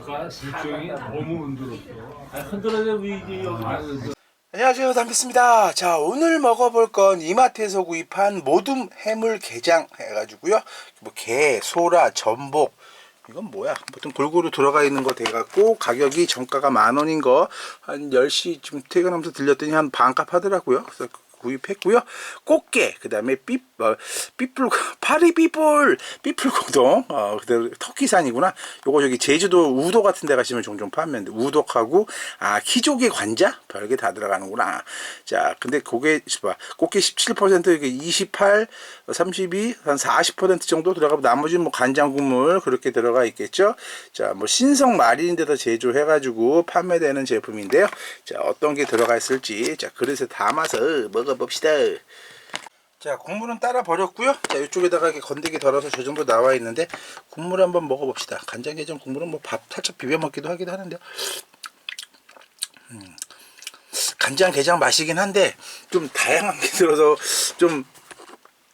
아까 실정이 너무 흔들었어. 흔들어야 위기. 여기 안녕하세요. 담비스입니다. 자 오늘 먹어볼 건 이마트에서 구입한 모둠 해물 게장 해가지고요. 뭐 게, 소라, 전복. 이건 뭐야? 보통 골고루 들어가 있는 거 돼갖고 가격이 정가가 만 원인 거 한 10시쯤 퇴근하면서 들렸더니 한 반값 하더라고요. 그래서 구입했고요. 꽃게 그 다음에 삐 어, 삐뿔 파리 삐뿔 삐뿔고동 어 그대로 터키산이구나. 요거 저기 제주도 우도 같은 데 가시면 종종 판매인데 우독하고 아 키조개 관자? 별게 다 들어가는구나. 자 근데 그게 봐. 꽃게 17% 이게 28 32 한 40% 정도 들어가고 나머지는 뭐 간장 국물 그렇게 들어가 있겠죠? 자 뭐 신성 마린인데다 제조해 가지고 판매되는 제품인데요. 자 어떤 게 들어가 있을지. 자 그릇에 담아서 먹어봅시다 자 국물은 따라 버렸고요. 자 이쪽에다가 이렇게 건더기 덜어서 저 정도 나와 있는데 국물 한번 먹어봅시다. 간장게장 국물은 뭐 밥 살짝 비벼 먹기도 하기도 하는데 음, 간장게장 맛이긴 한데 좀 다양한 게 들어서 좀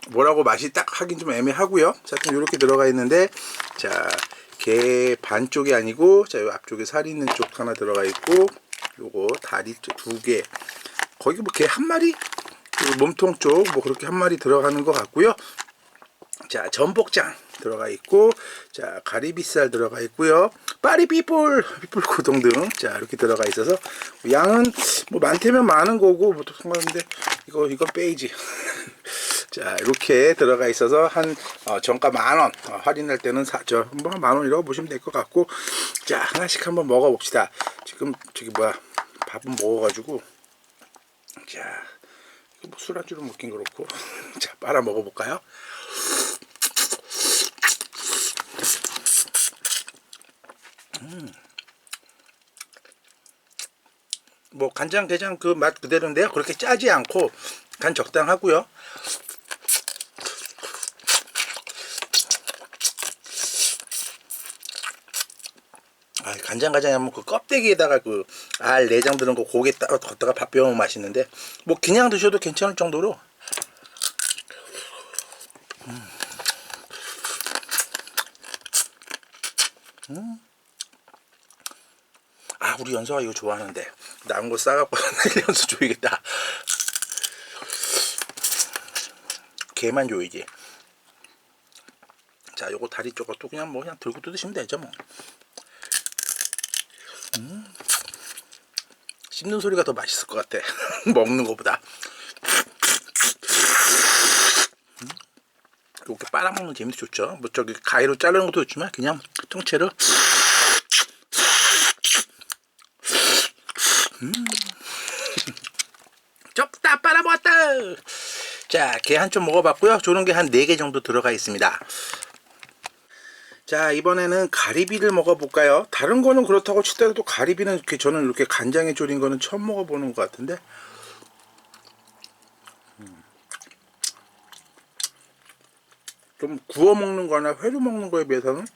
뭐라고 맛이 딱 하긴 좀 애매하고요. 자 하여튼 이렇게 들어가 있는데 자게 반쪽이 아니고 자요 앞쪽에 살 있는 쪽 하나 들어가 있고 요거 다리 두 개. 거기 뭐게한 마리 몸통 쪽 뭐 그렇게 한 마리 들어가는 것 같고요. 자 전복장 들어가 있고 자 가리비살 들어가 있고요. 파리 삐뿔 삐뿔 고동 등자 이렇게 들어가 있어서 양은 뭐 많다면 많은 거고 뭐 상관없는데 이거 이거 빼이지. 자 이렇게 들어가 있어서 한 어, 정가 만원 어, 할인할 때는 사죠 뭐 만원이라고 보시면 될 것 같고 자 하나씩 한번 먹어 봅시다 지금 저기 뭐야 밥은 먹어가지고 자 뭐 술안주로 먹긴 그렇고. 자 빨아 먹어볼까요? 음. 뭐 간장 게장 그 맛 그대로인데요. 그렇게 짜지 않고 간 적당하고요 아, 간장가장 하면 그 껍데기에다가 그 알 내장 들은 거 고개 따로 걷다가 밥 비벼 먹으면 맛있는데 뭐 그냥 드셔도 괜찮을 정도로. 음. 음. 아 우리 연서가 이거 좋아하는데. 남은 거 싸갖고 연서 줘야겠다. 개만 줘야지 자 요거 다리 쪽도 그냥 뭐 그냥 들고 뜯으시면 되죠 뭐 씹는 소리가 더 맛있을 것 같아. 먹는 것보다. 음, 이렇게 빨아먹는 재미도 좋죠. 뭐 저기 가위로 자르는 것도 좋지만 그냥 통째로. 음. 좁다 빨아먹었다. 자 게 한 점 먹어봤고요. 저런 게한 4개 정도 들어가 있습니다 자 이번에는 가리비를 먹어볼까요? 다른 거는 그렇다고 치더라도 가리비는 이렇게 저는 이렇게 간장에 졸인 거는 처음 먹어보는 것 같은데 음. 좀 구워 먹는 거나 회로 먹는 거에 비해서는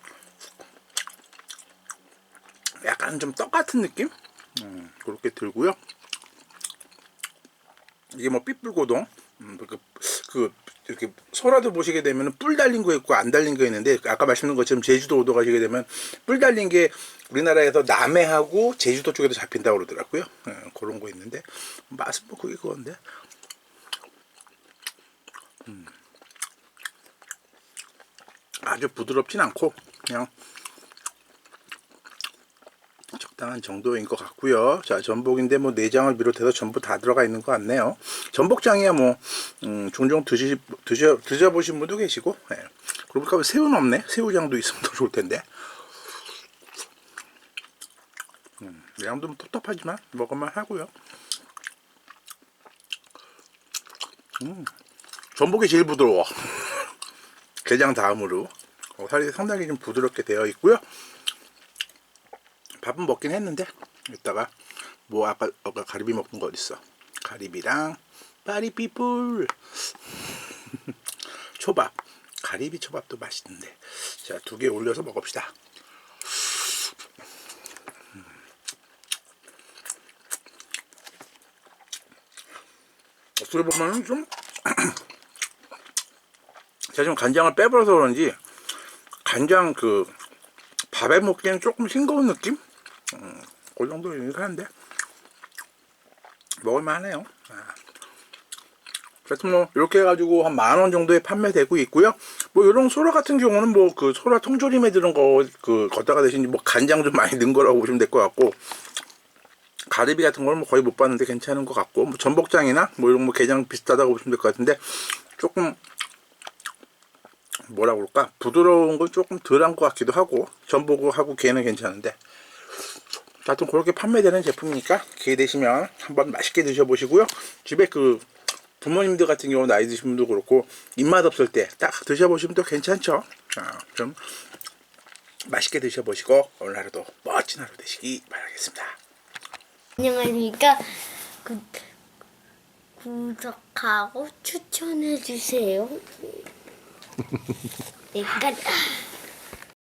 약간 좀 떡 같은 느낌? 음, 그렇게 들고요 이게 뭐 삐뿔고동 음, 그, 그 이렇게 소라도 보시게 되면 뿔 달린 거 있고 안 달린 거 있는데 아까 말씀드린 것처럼 제주도 오도 가시게 되면 뿔 달린 게 우리나라에서 남해하고 제주도 쪽에도 잡힌다고 그러더라고요 예, 그런 거 있는데 맛은 뭐 그게 그건데 음. 아주 부드럽진 않고 그냥 적당한 정도인 것 같고요. 자 전복인데 뭐 내장을 비롯해서 전부 다 들어가 있는 것 같네요. 전복장이야 뭐 음, 종종 드시 드셔 드셔보신 분도 계시고. 예. 그러고 보니까 새우는 없네. 새우장도 있으면 더 좋을 텐데. 음, 양도 뭐 텁텁하지만 먹을만 하고요. 음, 전복이 제일 부드러워. 게장 다음으로 어, 살이 상당히 좀 부드럽게 되어 있고요. 밥은 먹긴 했는데 이따가 뭐 아까 아까 가리비 먹은 거 어딨어 가리비랑 파리피뿔 초밥 가리비 초밥도 맛있는데 자 두 개 올려서 먹읍시다 음. 어떻게 보면은 좀 제가 지금 간장을 빼버려서 그런지 간장 그 밥에 먹기에는 조금 싱거운 느낌? 음, 그 정도 하는데 먹을만하네요. 아. 그래서 뭐 이렇게 해가지고 한 만 원 정도에 판매되고 있고요. 뭐 이런 소라 같은 경우는 뭐 그 소라 통조림에 들은 거 그 걷다가 대신 뭐 간장 좀 많이 넣은 거라고 보시면 될 것 같고 가리비 같은 거는 뭐 거의 못 봤는데 괜찮은 것 같고 뭐 전복장이나 뭐 이런 뭐 게장 비슷하다고 보시면 될 것 같은데 조금 뭐라 그럴까 부드러운 건 조금 덜한 것 같기도 하고 전복하고 게는 괜찮은데 하여튼 그렇게 판매되는 제품이니까 기회 되시면 한번 맛있게 드셔보시고요 집에 그 부모님들 같은 경우 나이 드신 분도 그렇고 입맛 없을 때 딱 드셔보시면 또 괜찮죠 자, 좀 맛있게 드셔보시고 오늘 하루도 멋진 하루 되시기 바라겠습니다 안녕하십니까. 구, 구독하고 추천해 주세요. 네, 끝.